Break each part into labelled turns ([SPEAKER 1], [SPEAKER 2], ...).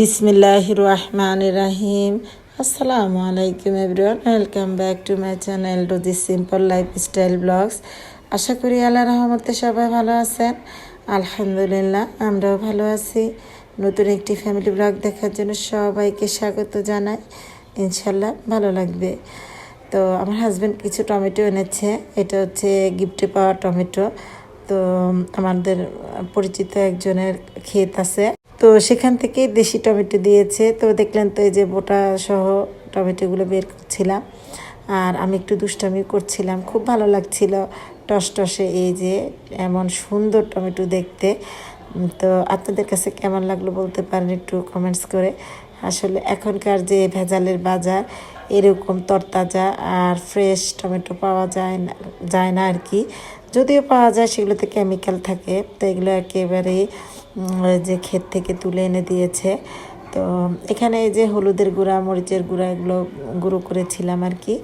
[SPEAKER 1] বিসমিল্লাহ রহমান রাহিম। আসসালামু আলাইকুম everyone, welcome back to my channel Rosy simple life style blogs. আশা করি আল্লাহ রহমতে সবাই ভালো আছেন। আলহামদুলিল্লাহ, আমরাও ভালো আছি। নতুন একটি ফ্যামিলি ব্লগ দেখার জন্য সবাইকে স্বাগত জানাই। ইনশাল্লাহ ভালো লাগবে। তো আমার হাজব্যান্ড কিছু টমেটো এনেছে, এটা হচ্ছে গিফটে পাওয়া টমেটো। তো আমাদের পরিচিত একজনের ক্ষেত আছে। তো সেখান থেকে দেশি টমেটো দিয়েছে। তো দেখলেন তো এই যে বোটা সহ টমেটোগুলো বের করছিলাম। আর আমি একটু দুষ্টামি করছিলাম। খুব ভালো লাগছিল টস টসে এই যে এমন সুন্দর টমেটো দেখতে। তো আপনাদের কাছে কেমন লাগল বলতে পারেন একটু কমেন্টস করে। আসলে এখনকার যে ভেজালের বাজার এরকম তরতাজা আর ফ্রেশ টমেটো পাওয়া যায় না যায় না আর কি যদিও পাওয়া যায়, সেগুলোতে কেমিক্যাল থাকে, তো এগুলো একেবারে যে ক্ষেত থেকে তুলে এনে দিয়েছে। তো এখানে এই যে হলুদের গুঁড়া, মরিচের গুঁড়া, এগুলো গুঁড়ো করেছিলাম আর কি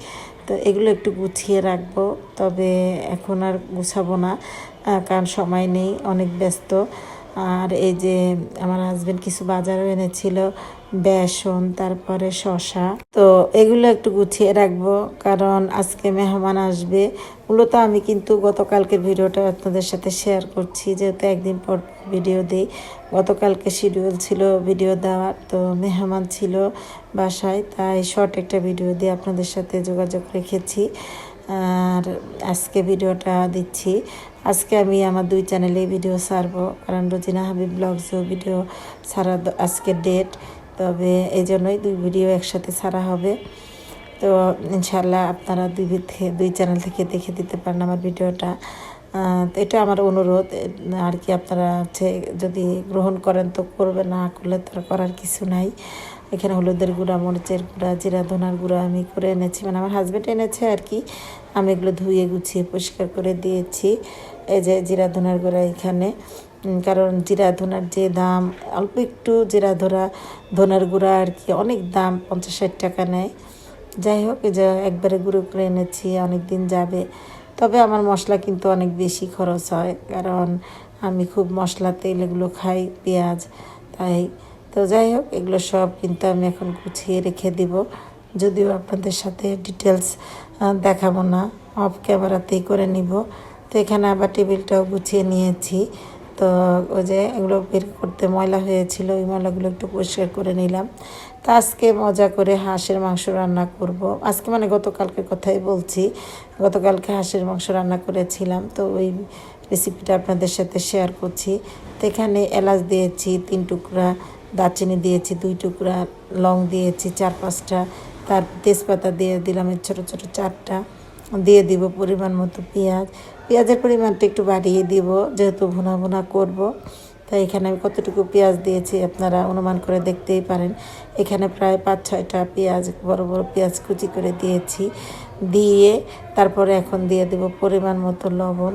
[SPEAKER 1] তো এগুলো একটু গুছিয়ে রাখব, তবে এখন আর গুছাবো না কারণ সময় নেই, অনেক ব্যস্ত। আর এই যে আমার হাজব্যান্ড কিছু বাজারও এনেছিল বেসন, তারপরে শশা তো এগুলো একটু গুছিয়ে রাখব, কারণ আজকে মেহমান আসবে। মূলত আমি কিন্তু গতকালকের ভিডিওটা আপনাদের সাথে শেয়ার করছি, যেহেতু একদিন পর ভিডিও দিই। গতকালকে শিডিউল ছিল ভিডিও দেওয়ার, তো মেহমান ছিল বাসায়, তাই শর্ট একটা ভিডিও দিয়ে আপনাদের সাথে যোগাযোগ রেখেছি। আর আজকে ভিডিওটা দিচ্ছি। আজকে আমি আমার দুই চ্যানেলে ভিডিও ছাড়বো, কারণ রোজিনা হাবিব ব্লগসও ভিডিও ছাড়া আজকে ডেট তবে এই জন্যই দুই ভিডিও একসাথে ছাড়া হবে। তো ইনশাল্লাহ আপনারা দুই দুই চ্যানেল থেকে দেখে দিতে পারেন আমার ভিডিওটা। এটা আমার অনুরোধ আর কি আপনারা হচ্ছে যদি গ্রহণ করেন তো করবে, না করলে তো করার কিছু নাই। এখানে হলুদের গুঁড়া, মরিচের গুঁড়া, জিরা, ধনার গুঁড়া আমি করে এনেছি। মানে আমার হাজব্যান্ড এনেছে আর কি। আমি এগুলো ধুয়ে, গুছিয়ে, পরিষ্কার করে দিয়েছি। এই যে জিরা, ধনার গুঁড়া এখানে। কারণ জিরা ধনার যে দাম, অল্প একটু জিরা ধরা ধনার গুঁড়া আর কি অনেক দাম, পঞ্চাশ ষাট টাকা নেয়। যাই হোক যে একবারে গুঁড়ো করে এনেছি অনেক দিন যাবে। তবে আমার মশলা কিন্তু অনেক বেশি খরচ হয়, কারণ আমি খুব মশলা তেল এগুলো খাই, পেঁয়াজ, তাই। তো যাই হোক, এগুলো সব কিন্তু আমি এখন গুছিয়ে রেখে দিব। যদিও আপনাদের সাথে ডিটেলস দেখাবো না, অফ ক্যামেরাতেই করে নিব। তো এখানে আবার টেবিলটাও গুছিয়ে নিয়েছি। তো ওই যে এগুলো বের করতে ময়লা হয়েছিল, ওই ময়লাগুলো একটু পরিষ্কার করে নিলাম। তো আজকে মজা করে হাঁসের মাংস রান্না করব। আজকে মানে গতকালকের কথাই বলছি, গতকালকে হাঁসের মাংস রান্না করেছিলাম, তো ওই রেসিপিটা আপনাদের সাথে শেয়ার করছি। তো এখানে এলাচ দিয়েছি, তিন টুকরা দারচিনি দিয়েছি, দুই টুকরা লং দিয়েছি, চার পাঁচটা। তার তেজপাতা দিয়ে দিলাম ছোটো ছোটো চারটা। দিয়ে দিব পরিমাণ মতো পেঁয়াজ। পেঁয়াজের পরিমাণটা একটু বাড়িয়ে দিব, যেহেতু ভুনা ভুনা করব। তাই এখানে আমি কতটুকু পেঁয়াজ দিয়েছি আপনারা অনুমান করে দেখতেই পারেন। এখানে প্রায় পাঁচ, ছয়টা পেঁয়াজ, বড় বড় পেঁয়াজ কুচি করে দিয়েছি। দিয়ে তারপরে এখন দিয়ে দেব পরিমাণ মতো লবণ।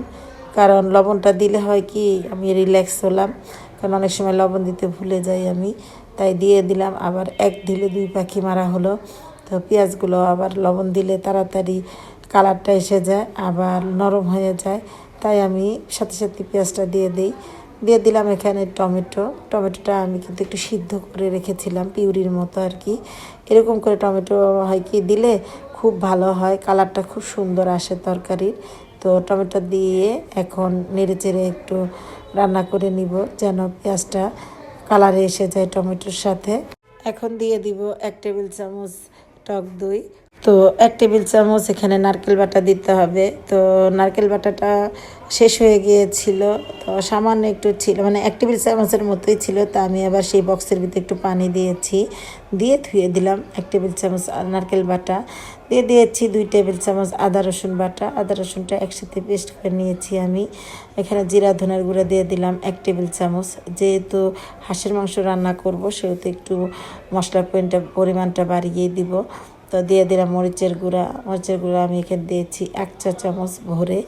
[SPEAKER 1] কারণ লবণটা দিলে হয় কি, আমি রিল্যাক্স হলাম। কারণ অনেক সময় লবণ দিতে ভুলে যাই আমি। তাই দিয়ে দিলাম, আবার এক দিলে দুই পাখি মারা হলো। তো পেঁয়াজগুলো আবার লবণ দিলে তাড়াতাড়ি কালারটা এসে যায়, আবার নরম হয়ে যায়। তাই আমি সাথে সাথে পেঁয়াজটা দিয়ে দিই। দিয়ে দিলাম এখানে টমেটো। টমেটোটা আমি কিন্তু একটু সিদ্ধ করে রেখেছিলাম, পিউরির মতো আর কি। এরকম করে টমেটো হয় কি, দিলে খুব ভালো হয়, কালারটা খুব সুন্দর আসে তরকারির। তো টমেটো দিয়ে এখন নেড়ে চেড়ে একটু রান্না করে নিব, যেন পেঁয়াজটা কালারে এসে যায় টমেটোর সাথে। এখন দিয়ে দিব এক টেবিল চামচ টক দই। তো এক টেবিল চামচ এখানে নারকেল বাটা দিতে হবে। তো নারকেল বাটাটা শেষ হয়ে গিয়েছিল। তো সামান্য একটু ছিল মানে এক টেবিল চামচের মতোই ছিল, তা আমি আবার সেই বক্সের ভিতরে একটু পানি দিয়েছি। দিয়ে ধুয়ে দিলাম এক টেবিল চামচ নারকেল বাটা। দিয়ে দিয়েছি দুই টেবিল চামচ আদা রসুন বাটা। আদা রসুনটা একসাথে পেস্ট করে নিয়েছি আমি। এখানে জিরা, ধনের গুঁড়া দিয়ে দিলাম এক টেবিল চামচ। যেহেতু হাঁসের মাংস রান্না করব, সেহেতু একটু মশলার পরিমাণটা বাড়িয়ে দিব। তো দিয়ে দিলাম মরিচের গুঁড়া। মরিচের গুঁড়া আমি এখানে দিয়েছি এক চা চামচ ভরে।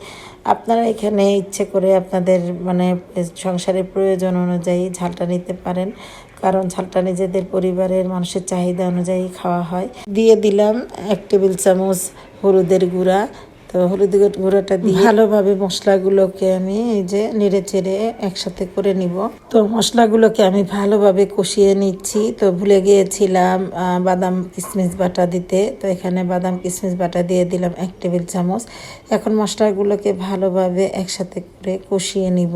[SPEAKER 1] আপনারা এখানে ইচ্ছে করে আপনাদের মানে সংসারের প্রয়োজন অনুযায়ী ঝালটা নিতে পারেন। কারণ ঝালটা নিজেদের পরিবারের মানুষের চাহিদা অনুযায়ী খাওয়া হয়। দিয়ে দিলাম এক টেবিল চামচ হলুদের গুঁড়া। তো হলুদ গুঁড়োটা দিয়ে ভালোভাবে মশলাগুলোকে আমি এই যে নেড়ে চেড়ে একসাথে করে নিব। তো মশলাগুলোকে আমি ভালোভাবে কষিয়ে নিচ্ছি। তো ভুলে গিয়েছিলাম বাদাম কিশমিশ বাটা দিতে। তো এখানে বাদাম কিশমিশ বাটা দিয়ে দিলাম এক টেবিল চামচ। এখন মশলাগুলোকে ভালোভাবে একসাথে করে কষিয়ে নিব।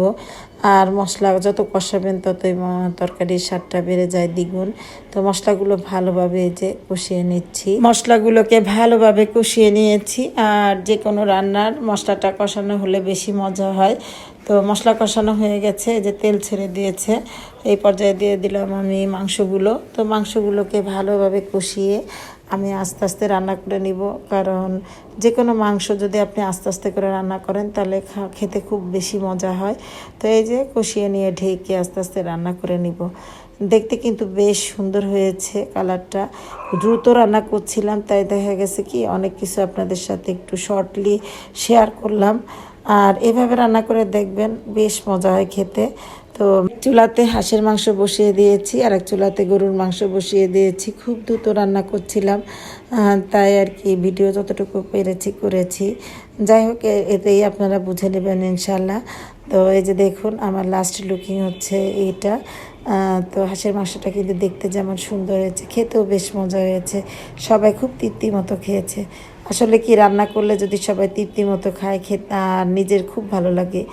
[SPEAKER 1] আর মশলা যত কষাবেন ততই তরকারির স্বাদটা বেড়ে যায় দ্বিগুণ। তো মশলাগুলো ভালোভাবে যে কষিয়ে নিচ্ছি। মশলাগুলোকে ভালোভাবে কষিয়ে নিয়েছি। আর যে কোনো রান্নার মশলাটা কষানো হলে বেশি মজা হয়। তো মশলা কষানো হয়ে গেছে যে তেল ছেড়ে দিয়েছে। এই পর্যায়ে দিয়ে দিলাম আমি মাংসগুলো। তো মাংসগুলোকে ভালোভাবে কষিয়ে আমি আস্তে আস্তে রান্না করে নিব। কারণ যে কোনো মাংস যদি আপনি আস্তে আস্তে করে রান্না করেন, তাহলে খেতে খুব বেশি মজা হয়। তো এই যে কষিয়ে নিয়ে ঢেকে আস্তে আস্তে রান্না করে নিব। দেখতে কিন্তু বেশ সুন্দর হয়েছে কালারটা। দ্রুত রান্না করছিলাম, তাই দেখা গেছে কি, অনেক কিছু আপনাদের সাথে একটু শর্টলি শেয়ার করলাম। আর এভাবে রান্না করে দেখবেন বেশ মজা হয় খেতে। তো চুলাতে হাঁসের মাংস বসিয়ে দিয়েছি, আর এক চুলাতে গরুর মাংস বসিয়ে দিয়েছি। খুব দ্রুত রান্না করছিলাম তাই আর কি ভিডিও যতটুকু পেরেছি করেছি। যাই হোক এতেই আপনারা বুঝে নেবেন ইনশাল্লাহ তো এই যে দেখুন, আমার লাস্ট লুকিং হচ্ছে এইটা। তো হাঁসের মাংসটা কিন্তু দেখতে যেমন সুন্দর হয়েছে, খেতেও বেশ মজা হয়েছে। সবাই খুব তৃপ্তি মতো খেয়েছে। আসলে কি রান্না করলে যদি সবাই তৃপ্তি মতো খায়, খেতে আর নিজের খুব ভালো লাগে।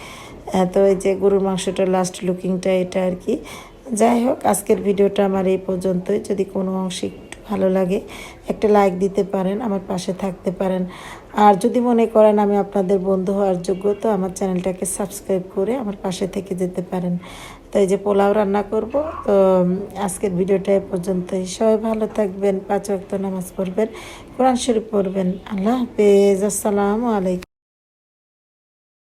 [SPEAKER 1] তো এই যে গরুর মাংসটা লাস্ট লুকিংটা এটা আর কি। যাই হোক, আজকের ভিডিওটা আমার এই পর্যন্তই। যদি কোনো অংশ একটু ভালো লাগে, একটা লাইক দিতে পারেন, আমার পাশে থাকতে পারেন। আর যদি মনে করেন আমি আপনাদের বন্ধু হওয়ার যোগ্য, তো আমার চ্যানেলটাকে সাবস্ক্রাইব করে আমার পাশে থেকে যেতে পারেন। তো এই যে পোলাও রান্না করব, তো আজকের ভিডিওটা এ পর্যন্তই। সবাই ভালো থাকবেন, পাঁচ ওয়াক্ত নামাজ পড়বেন, কোরআন শরীফ পড়বেন। আল্লাহ হাফেজ, আসসালামু আলাইকুম।